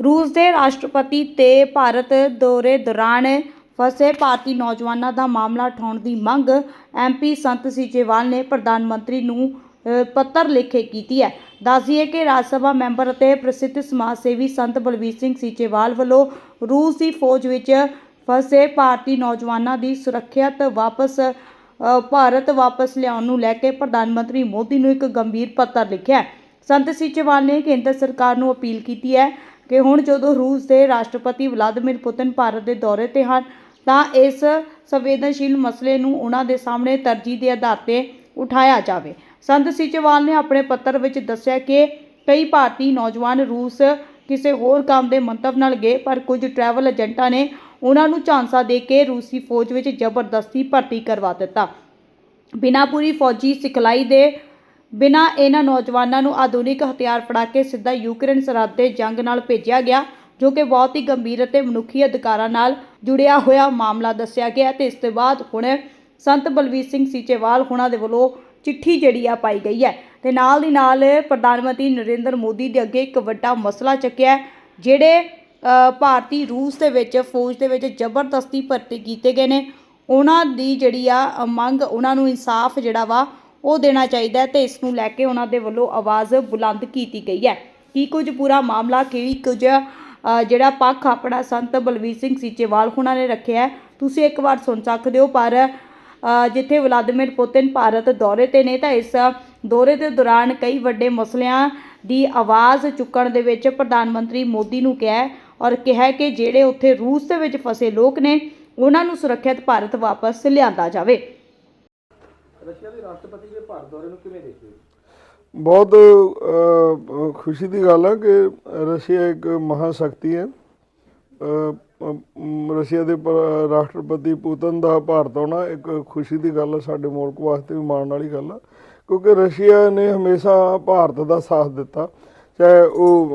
ਰੂਸ ਦੇ ਰਾਸ਼ਟਰਪਤੀ ਤੇ ਭਾਰਤ ਦੌਰੇ ਦੌਰਾਨ ਫਸੇ ਭਾਰਤੀ ਨੌਜਵਾਨਾਂ ਦਾ ਮਾਮਲਾ ਉਠਾਉਣ ਦੀ ਮੰਗ ਐਮਪੀ ਸੰਤ ਸੀਚੇਵਾਲ ਨੇ ਪ੍ਰਧਾਨ ਮੰਤਰੀ ਨੂੰ ਅ, ਪੱਤਰ ਲਿਖੇ ਕੀਤੀ ਹੈ। ਦੱਸੀਏ ਕਿ ਰਾਜ ਸਭਾ ਮੈਂਬਰ ਅਤੇ ਪ੍ਰਸਿੱਧ ਸਮਾਜ ਸੇਵੀ ਸੰਤ ਬਲਵੀਰ ਸਿੰਘ ਸੀਚੇਵਾਲ ਵੱਲੋਂ ਰੂਸ ਦੀ ਫੌਜ ਵਿੱਚ ਫਸੇ ਭਾਰਤੀ ਨੌਜਵਾਨਾਂ ਦੀ ਸੁਰੱਖਿਅਤ ਵਾਪਸ ਅ, ਭਾਰਤ ਵਾਪਸ ਲਿਆਉਣ ਨੂੰ ਲੈ ਕੇ ਪ੍ਰਧਾਨ ਮੰਤਰੀ ਮੋਦੀ ਨੂੰ ਇੱਕ ਗੰਭੀਰ ਪੱਤਰ ਲਿਖਿਆ ਹੈ। ਸੰਤ ਸੀਚੇਵਾਲ ਨੇ ਕੇਂਦਰ ਸਰਕਾਰ ਨੂੰ ਅਪੀਲ ਕੀਤੀ ਹੈ ਕਿ ਹੁਣ ਜਦੋਂ ਰੂਸ ਦੇ ਰਾਸ਼ਟਰਪਤੀ ਵਲਾਦੀਮਿਰ ਪੁਤਿਨ ਭਾਰਤ ਦੇ ਦੌਰੇ ਤੇ ਹਨ, ਤਾਂ ਇਸ ਸੰਵੇਦਨਸ਼ੀਲ ਮਸਲੇ ਨੂੰ ਉਹਨਾਂ ਦੇ ਸਾਹਮਣੇ ਤਰਜੀਹ ਦੇ ਆਧਾਰ ਤੇ ਉਠਾਇਆ ਜਾਵੇ। ਸੰਤ ਸੀਚੇਵਾਲ ਨੇ ਆਪਣੇ ਪੱਤਰ ਵਿੱਚ ਦੱਸਿਆ ਕਿ ਕਈ ਭਾਰਤੀ ਨੌਜਵਾਨ ਰੂਸ ਕਿਸੇ ਹੋਰ ਕੰਮ ਦੇ ਮੰਤਵ ਨਾਲ ਗਏ, ਪਰ ਕੁਝ ਟਰੈਵਲ ਏਜੰਟਾਂ ਨੇ ਉਹਨਾਂ ਨੂੰ ਝਾਂਸਾ ਦੇ ਕੇ ਰੂਸੀ ਫੌਜ ਵਿੱਚ ਜ਼ਬਰਦਸਤੀ ਭਰਤੀ ਕਰਵਾ ਦਿੱਤਾ। ਬਿਨਾਂ ਪੂਰੀ ਫੌਜੀ ਸਿਖਲਾਈ ਦੇ ਬਿਨਾਂ ਇਹਨਾਂ ਨੌਜਵਾਨਾਂ ਨੂੰ ਆਧੁਨਿਕ ਹਥਿਆਰ ਫੜਾ ਕੇ ਸਿੱਧਾ ਯੂਕਰੇਨ ਸਰਹੱਦ ਦੇ ਜੰਗ ਨਾਲ ਭੇਜਿਆ ਗਿਆ, ਜੋ ਕਿ ਬਹੁਤ ਹੀ ਗੰਭੀਰ ਅਤੇ ਮਨੁੱਖੀ ਅਧਿਕਾਰਾਂ ਨਾਲ ਜੁੜਿਆ ਹੋਇਆ ਮਾਮਲਾ ਦੱਸਿਆ ਗਿਆ ਤੇ ਇਸ ਤੋਂ ਬਾਅਦ ਹੁਣ ਸੰਤ ਬਲਵੀਰ ਸਿੰਘ ਸੀਚੇਵਾਲ ਹੁਣਾਂ ਦੇ ਵੱਲੋਂ ਚਿੱਠੀ ਜਿਹੜੀ ਆ ਪਾਈ ਗਈ ਹੈ ਤੇ ਨਾਲ ਦੀ ਨਾਲ ਪ੍ਰਧਾਨ ਮੰਤਰੀ ਨਰਿੰਦਰ ਮੋਦੀ ਦੇ ਅੱਗੇ ਇੱਕ ਵੱਡਾ ਮਸਲਾ ਚੱਕਿਆ ਜਿਹੜੇ ਭਾਰਤੀ ਰੂਸ ਦੇ ਵਿੱਚ, ਫੌਜ ਦੇ ਵਿੱਚ ਜ਼ਬਰਦਸਤੀ ਭਰਤੀ ਕੀਤੇ ਗਏ ਨੇ। ਉਹਨਾਂ ਦੀ ਜਿਹੜੀ ਆ ਮੰਗ, ਉਹਨਾਂ ਨੂੰ ਇਨਸਾਫ ਜਿਹੜਾ ਵਾ ਉਹ ਦੇਣਾ ਚਾਹੀਦਾ ਹੈ ਤੇ ਇਸ ਨੂੰ ਲੈ ਕੇ ਉਹਨਾਂ ਦੇ ਵੱਲੋਂ ਆਵਾਜ਼ ਬੁਲੰਦ ਕੀਤੀ ਗਈ ਹੈ। ਕੀ ਕੁਝ ਪੂਰਾ ਮਾਮਲਾ, ਕੀ ਕੁਝ ਜਿਹੜਾ ਪੱਖ ਆਪਣਾ ਸੰਤ ਬਲਵੀਰ ਸਿੰਘ ਸੀਚੇਵਾਲ ਉਹਨਾਂ ਨੇ ਰੱਖਿਆ ਤੁਸੀਂ ਇੱਕ ਵਾਰ ਸੁਣ ਸਕਦੇ ਹੋ, ਪਰ ਜਿੱਥੇ ਵਲਾਦੀਮਿਰ ਪੁਤਿਨ ਭਾਰਤ ਦੌਰੇ ਤੇ ਨੇ ਤਾਂ ਇਸ ਦੌਰੇ ਦੇ ਦੌਰਾਨ ਕਈ ਵੱਡੇ ਮਸਲਿਆਂ ਦੀ ਆਵਾਜ਼ ਚੁੱਕਣ ਦੇ ਵਿੱਚ ਪ੍ਰਧਾਨ ਮੰਤਰੀ ਮੋਦੀ ਨੂੰ ਕਿਹਾ ਔਰ ਕਿਹਾ ਕਿ ਜਿਹੜੇ ਉੱਥੇ ਰੂਸ ਦੇ ਵਿੱਚ ਫਸੇ ਲੋਕ ਨੇ, ਉਹਨਾਂ ਨੂੰ ਸੁਰੱਖਿਅਤ ਭਾਰਤ ਵਾਪਸ ਲਿਆਂਦਾ ਜਾਵੇ। ਰਸ਼ੀਆ ਦੇ ਰਾਸ਼ਟਰਪਤੀ ਦੇ ਭਾਰਤ ਦੌਰੇ ਨੂੰ ਕਿਵੇਂ ਦੇਖਦੇ ਹੋ? ਬਹੁਤ ਖੁਸ਼ੀ ਦੀ ਗੱਲ ਹੈ ਕਿ ਰਸ਼ੀਆ ਇੱਕ ਮਹਾਸ਼ਕਤੀ ਹੈ। ਰਸ਼ੀਆ ਦੇ ਰਾਸ਼ਟਰਪਤੀ ਪੁਤਨ ਦਾ ਭਾਰਤ ਆਉਣਾ ਇੱਕ ਖੁਸ਼ੀ ਦੀ ਗੱਲ ਹੈ ਸਾਡੇ ਮੁਲਕ ਵਾਸਤੇ ਵੀ ਮਾਣ ਵਾਲੀ ਗੱਲ ਹੈ ਕਿਉਂਕਿ ਰਸ਼ੀਆ ਨੇ ਹਮੇਸ਼ਾ ਭਾਰਤ ਦਾ ਸਾਥ ਦਿੱਤਾ। ਚਾਹੇ ਉਹ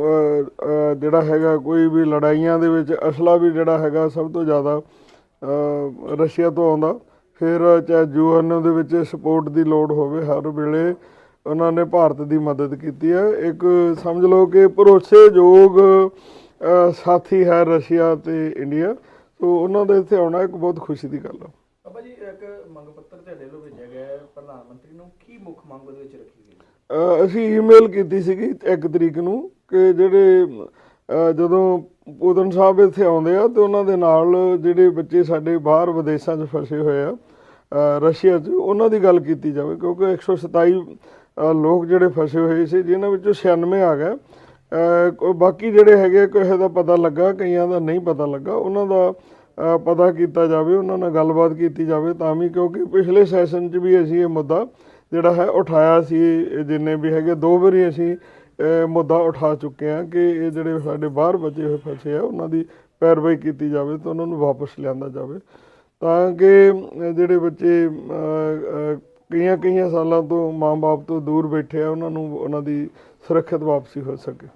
ਜਿਹੜਾ ਹੈਗਾ, ਕੋਈ ਵੀ ਲੜਾਈਆਂ ਦੇ ਵਿੱਚ ਅਸਲਾ ਵੀ ਜਿਹੜਾ ਹੈਗਾ, ਸਭ ਤੋਂ ਜ਼ਿਆਦਾ ਰਸ਼ੀਆ ਤੋਂ ਆਉਂਦਾ। ਫਿਰ ਚਾਹੇ ਯੂਐਨ ਦੇ ਵਿੱਚ ਸਪੋਰਟ ਦੀ ਲੋੜ ਹੋਵੇ ਹਰ ਵੇਲੇ ਉਹਨਾਂ ਨੇ ਭਾਰਤ ਦੀ ਮਦਦ ਕੀਤੀ ਹੈ। ਇੱਕ ਸਮਝ ਲਓ ਕਿ ਭਰੋਸੇਯੋਗ ਸਾਥੀ ਹੈ ਰਸ਼ੀਆ ਤੇ ਇੰਡੀਆ। ਸੋ ਉਹਨਾਂ ਦੇ ਇੱਥੇ ਆਉਣਾ ਇੱਕ ਬਹੁਤ ਖੁਸ਼ੀ ਦੀ ਗੱਲ ਹੈ ਬਾਬਾ ਜੀ ਇੱਕ ਮੰਗ ਪੱਤਰ ਤੁਹਾਡੇ ਵੱਲੋਂ ਭੇਜਿਆ ਗਿਆ ਹੈ। ਪ੍ਰਧਾਨ ਮੰਤਰੀ ਨੂੰ ਕੀ ਮੁੱਖ ਮੰਗ ਉਹਦੇ ਵਿੱਚ ਰੱਖੀ ਗਈ? ਅਸੀਂ ਈਮੇਲ ਕੀਤੀ ਸੀਗੀ 1 ਤਰੀਕ ਨੂੰ ਕਿ ਜਿਹੜੇ ਜਦੋਂ ਪੂਤਨ ਸਾਹਿਬ ਇੱਥੇ ਆਉਂਦੇ ਆ ਤੇ ਉਹਨਾਂ ਦੇ ਨਾਲ ਜਿਹੜੇ ਬੱਚੇ ਸਾਡੇ ਬਾਹਰ ਵਿਦੇਸ਼ਾਂ 'ਚ ਫਸੇ ਹੋਏ ਆ ਰਸ਼ੀਆ 'ਚ ਉਹਨਾਂ ਦੀ ਗੱਲ ਕੀਤੀ ਜਾਵੇ ਕਿਉਂਕਿ 127 ਅ, ਲੋਕ ਜਿਹੜੇ ਫਸੇ ਹੋਏ ਸੀ ਜਿਨ੍ਹਾਂ ਵਿੱਚੋਂ 96 ਆ ਗਏ ਬਾਕੀ ਜਿਹੜੇ ਹੈਗੇ ਕਿਸੇ ਦਾ ਪਤਾ ਲੱਗਾ ਕਈਆਂ ਦਾ ਨਹੀਂ ਪਤਾ ਲੱਗਾ ਉਹਨਾਂ ਦਾ ਪਤਾ ਕੀਤਾ ਜਾਵੇ ਉਹਨਾਂ ਨਾਲ ਗੱਲਬਾਤ ਕੀਤੀ ਜਾਵੇ ਤਾਂ ਵੀ ਕਿਉਂਕਿ ਪਿਛਲੇ ਸੈਸ਼ਨ 'ਚ ਵੀ ਅਸੀਂ ਇਹ ਮੁੱਦਾ ਜਿਹੜਾ ਹੈ ਉਠਾਇਆ ਸੀ ਜਿੰਨੇ ਵੀ ਹੈਗੇ ਦੋ ਵਾਰੀ ਅਸੀਂ ਮੁੱਦਾ ਉਠਾ ਚੁੱਕੇ ਹਾਂ ਕਿ ਇਹ ਜਿਹੜੇ ਸਾਡੇ ਬਾਹਰ ਬਚੇ ਹੋਏ ਫਸੇ ਆ, ਉਹਨਾਂ ਦੀ ਪੈਰਵਾਈ ਕੀਤੀ ਜਾਵੇ ਤੇ ਉਹਨਾਂ ਨੂੰ ਵਾਪਸ ਲਿਆਂਦਾ ਜਾਵੇ। ਤਾਂ ਕਿ ਜਿਹੜੇ ਬੱਚੇ ਕਈਆਂ ਕਈਆਂ ਸਾਲਾਂ ਤੋਂ ਮਾਂ-ਬਾਪ ਤੋਂ ਦੂਰ ਬੈਠੇ ਆ, ਉਹਨਾਂ ਨੂੰ, ਉਹਨਾਂ ਦੀ ਸੁਰੱਖਿਅਤ ਵਾਪਸੀ ਹੋ ਸਕੇ।